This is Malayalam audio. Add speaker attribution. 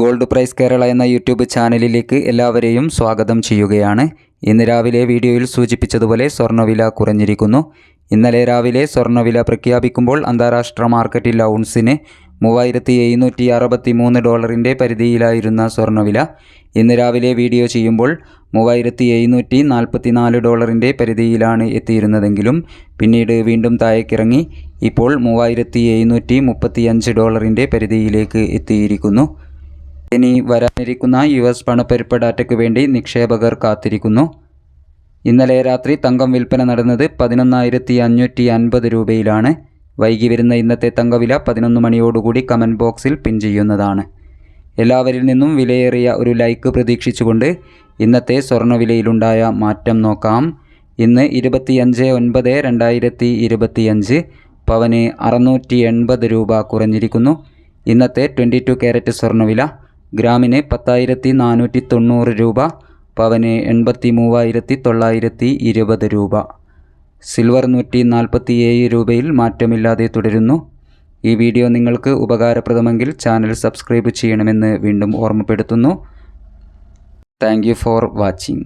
Speaker 1: ഗോൾഡ് പ്രൈസ് കേരള എന്ന യൂട്യൂബ് ചാനലിലേക്ക് എല്ലാവരെയും സ്വാഗതം ചെയ്യുകയാണ്. ഇന്ന് രാവിലെ വീഡിയോയിൽ സൂചിപ്പിച്ചതുപോലെ സ്വർണവില കുറഞ്ഞിരിക്കുന്നു. ഇന്നലെ രാവിലെ സ്വർണവില പ്രഖ്യാപിക്കുമ്പോൾ അന്താരാഷ്ട്ര മാർക്കറ്റിൽ ഔൺസിന് മൂവായിരത്തി എഴുന്നൂറ്റി അറുപത്തി മൂന്ന് ഡോളറിന്റെ പരിധിയിലായിരുന്ന സ്വർണവില ഇന്ന് രാവിലെ വീഡിയോ ചെയ്യുമ്പോൾ മൂവായിരത്തി എഴുന്നൂറ്റി നാൽപ്പത്തി നാല് ഡോളറിന്റെ പരിധിയിലാണ് എത്തിയിരുന്നതെങ്കിലും പിന്നീട് വീണ്ടും താഴേക്കിറങ്ങി. ഇപ്പോൾ മൂവായിരത്തി എഴുന്നൂറ്റി മുപ്പത്തിയഞ്ച് ഡോളറിന്റെ പരിധിയിലേക്ക് എത്തിയിരിക്കുന്നു. ഇനി വരാനിരിക്കുന്ന യു എസ് പണപ്പെരുപ്പ ഡാറ്റയ്ക്ക് വേണ്ടി നിക്ഷേപകർ കാത്തിരിക്കുന്നു. ഇന്നലെ രാത്രി തങ്കം വിൽപ്പന നടന്നത് പതിനൊന്നായിരത്തി അഞ്ഞൂറ്റി അൻപത് രൂപയിലാണ്. വൈകി വരുന്ന ഇന്നത്തെ തങ്കവില പതിനൊന്ന് മണിയോടുകൂടി കമന്റ് ബോക്സിൽ പിൻ ചെയ്യുന്നതാണ്. എല്ലാവരിൽ നിന്നും വിലയേറിയ ഒരു ലൈക്ക് പ്രതീക്ഷിച്ചുകൊണ്ട് ഇന്നത്തെ സ്വർണവിലയിലുണ്ടായ മാറ്റം നോക്കാം. ഇന്ന് ഇരുപത്തിയഞ്ച് ഒൻപത് രണ്ടായിരത്തി ഇരുപത്തിയഞ്ച് പവന് അറുന്നൂറ്റി എൺപത് രൂപ കുറഞ്ഞിരിക്കുന്നു. ഇന്നത്തെ ട്വന്റി ടു ക്യാരറ്റ് സ്വർണവില ഗ്രാമിന് പത്തായിരത്തി നാനൂറ്റി തൊണ്ണൂറ് രൂപ പവന് എൺപത്തി മൂവായിരത്തി തൊള്ളായിരത്തി ഇരുപത് രൂപ. സിൽവർ നൂറ്റി നാൽപ്പത്തി ഏഴ് രൂപയിൽ മാറ്റമില്ലാതെ തുടരുന്നു. ഈ വീഡിയോ നിങ്ങൾക്ക് ഉപകാരപ്രദമെങ്കിൽ ചാനൽ സബ്സ്ക്രൈബ് ചെയ്യണമെന്ന് വീണ്ടും ഓർമ്മപ്പെടുത്തുന്നു. Thank for watching.